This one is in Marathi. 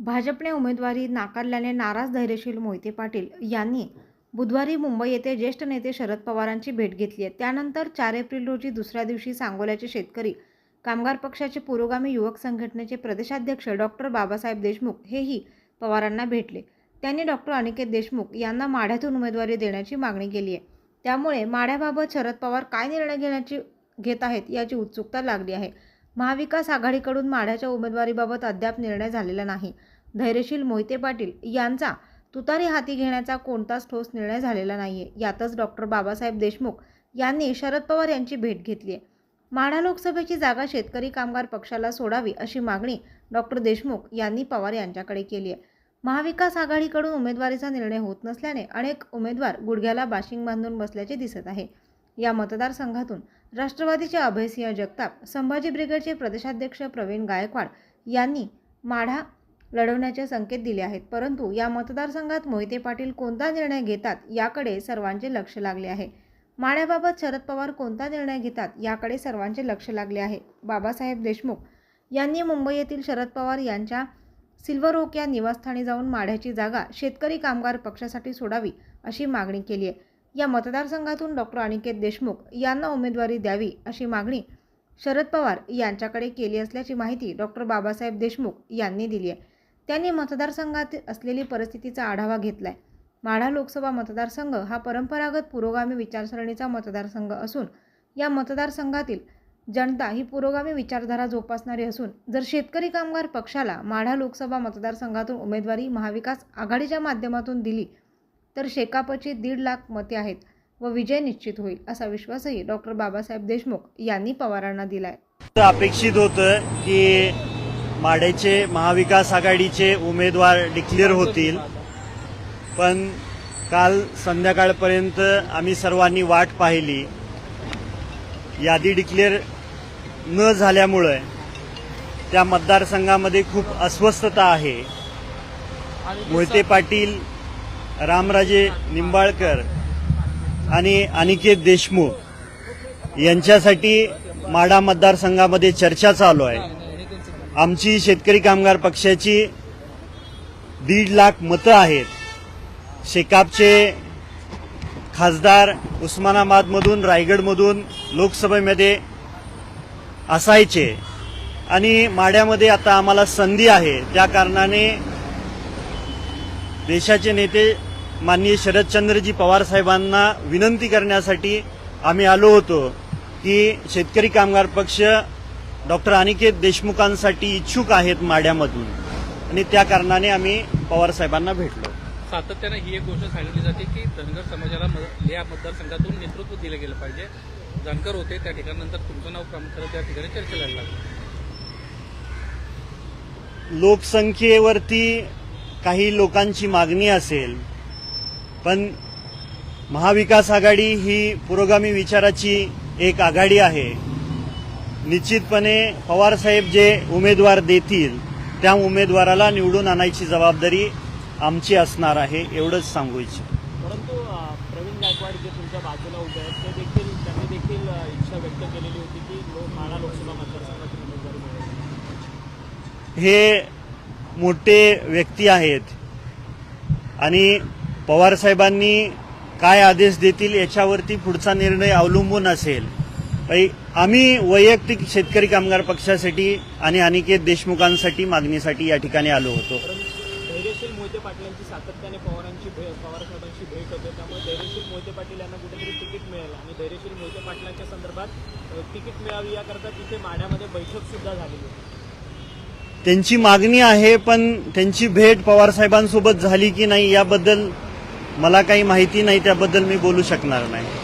भाजपने उमेदवारी नाकारल्याने नाराज धैर्यशील मोहिते पाटील यांनी बुधवारी मुंबई येथे ज्येष्ठ नेते शरद पवारांची भेट घेतली आहे. त्यानंतर चार एप्रिल रोजी दुसऱ्या दिवशी सांगोल्याचे शेतकरी कामगार पक्षाचे पुरोगामी युवक संघटनेचे प्रदेशाध्यक्ष डॉक्टर बाबासाहेब देशमुख हेही पवारांना भेटले. त्यांनी डॉक्टर अनिकेत देशमुख यांना माढ्यातून उमेदवारी देण्याची मागणी केली आहे. त्यामुळे माढ्याबाबत शरद पवार काय निर्णय घेण्याची घेत आहेत याची उत्सुकता लागली आहे. महाविकास आघाडीकडून माढ्याच्या उमेदवारीबाबत अद्याप निर्णय झालेला नाही. धैर्यशील मोहिते पाटील यांचा तुतारी हाती घेण्याचा कोणताच ठोस निर्णय झालेला नाही आहे यातच डॉक्टर बाबासाहेब देशमुख यांनी शरद पवार यांची भेट घेतली आहे माढा लोकसभेची जागा शेतकरी कामगार पक्षाला सोडावी अशी मागणी डॉक्टर देशमुख यांनी पवार यांच्याकडे केली आहे महाविकास आघाडीकडून उमेदवारीचा निर्णय होत नसल्याने अनेक उमेदवार गुडघ्याला बाशिंग बांधून बसल्याचे दिसत आहे. या मतदारसंघातून राष्ट्रवादीचे अभयसिंह जगताप संभाजी ब्रिगेडचे प्रदेशाध्यक्ष प्रवीण गायकवाड यांनी माढा लढवण्याचे संकेत दिले आहेत. परंतु या मतदारसंघात मोहिते पाटील कोणता निर्णय घेतात याकडे सर्वांचे लक्ष लागले आहे. माढ्याबाबत शरद पवार कोणता निर्णय घेतात याकडे सर्वांचे लक्ष लागले आहे. बाबासाहेब देशमुख यांनी मुंबई येथील शरद पवार यांच्या सिल्वर ओक या निवासस्थानी जाऊन माढ्याची जागा शेतकरी कामगार पक्षासाठी सोडावी अशी मागणी केली आहे. या मतदारसंघातून डॉक्टर अनिकेत देशमुख यांना उमेदवारी द्यावी अशी मागणी शरद पवार यांच्याकडे केली असल्याची माहिती डॉक्टर बाबासाहेब देशमुख यांनी दिली आहे. त्यांनी मतदारसंघात असलेली परिस्थितीचा आढावा घेतलाय. माढा लोकसभा मतदारसंघ हा परंपरागत पुरोगामी विचारसरणीचा मतदारसंघ असून या मतदारसंघातील जनता ही पुरोगामी विचारधारा जोपासणारी असून जर शेतकरी कामगार पक्षाला माढा लोकसभा मतदारसंघातून उमेदवारी महाविकास आघाडीच्या माध्यमातून दिली तर शेकापची दीड लाख मते आहेत व विजय निश्चित होईल असा विश्वासही डॉक्टर बाबासाहेब देशमुख यांनी पवारांना दिलाय. अपेक्षित होतं की माडेचे महाविकास आघाडीचे उमेदवार डिक्लेअर होतील. पण काल संध्याकाळपर्यंत आम्ही सर्वांनी वाट पाहिली. यादी डिक्लेअर न झाल्यामुळं त्या मतदारसंघामध्ये खूप अस्वस्थता आहे. मोहिते पाटील रामराजे निंबाळकर आणि अनिकेत देशमुख यांच्यासाठी माढा मतदारसंघामध्ये चर्चा चालू आहे. आमची शेतकरी कामगार पक्षाची दीड लाख मतं आहेत. शेकापचे खासदार उस्मानाबादमधून रायगडमधून लोकसभेमध्ये असायचे. आणि माढ्यामध्ये आता आम्हाला संधी आहे. त्या कारणाने देशाचे नेते माननीय शरदचंद्रजी पवार साहेबांना विनंती करण्यासाठी आम्ही आलो होतो की शेतकरी कामगार पक्ष डॉक्टर अनिकेत देशमुखांसाठी इच्छुक आहेत माढ्यामधून. आणि त्या कारणाने आम्ही पवार साहेबांना भेटलो. सातत्यानं ही एक गोष्ट सांगितली जाते की धनगर समाजाला या मतदारसंघातून नेतृत्व दिलं गेलं पाहिजे. जानकर होते त्या ठिकाणानंतर तुमचं नाव प्रामुख्याने त्या ठिकाणी चर्चेला लागलं लोकसंख्येवरती काही लोकांची मागणी असेल पण महाविकास आघाडी ही पुरोगामी विचाराची एक आघाडी आहे. निश्चितपणे पवारसाहेब जे उमेदवार देतील त्या उमेदवाराला निवडून आणायची जबाबदारी आमची असणार आहे एवढंच सांगू इच्छितो. परंतु प्रवीण गायकवाड जे तुमच्या बाजूला उभे आहेत ते देखील त्यांनी देखील इच्छा व्यक्त केलेली होती की माढा लोकसभा मतदारसंघाची उमेदवारी मिळेल हे मोठे व्यक्ती आहेत. आणि पवारसाहेबांनी काय आदेश देतील याच्यावरती पुढचा निर्णय अवलंबून असेल. आम्ही वैयक्तिक शेतकरी कामगार पक्षासाठी आणि अनिकेत देशमुखांसाठी मागणीसाठी या ठिकाणी आलो होतो. पवार त्यांची मागणी आहे पण त्यांची भेट पवारसाहेबांसोबत झाली की नाही याबद्दल मला काही माहिती नाही त्याबद्दल मी बोलू शकणार नाही.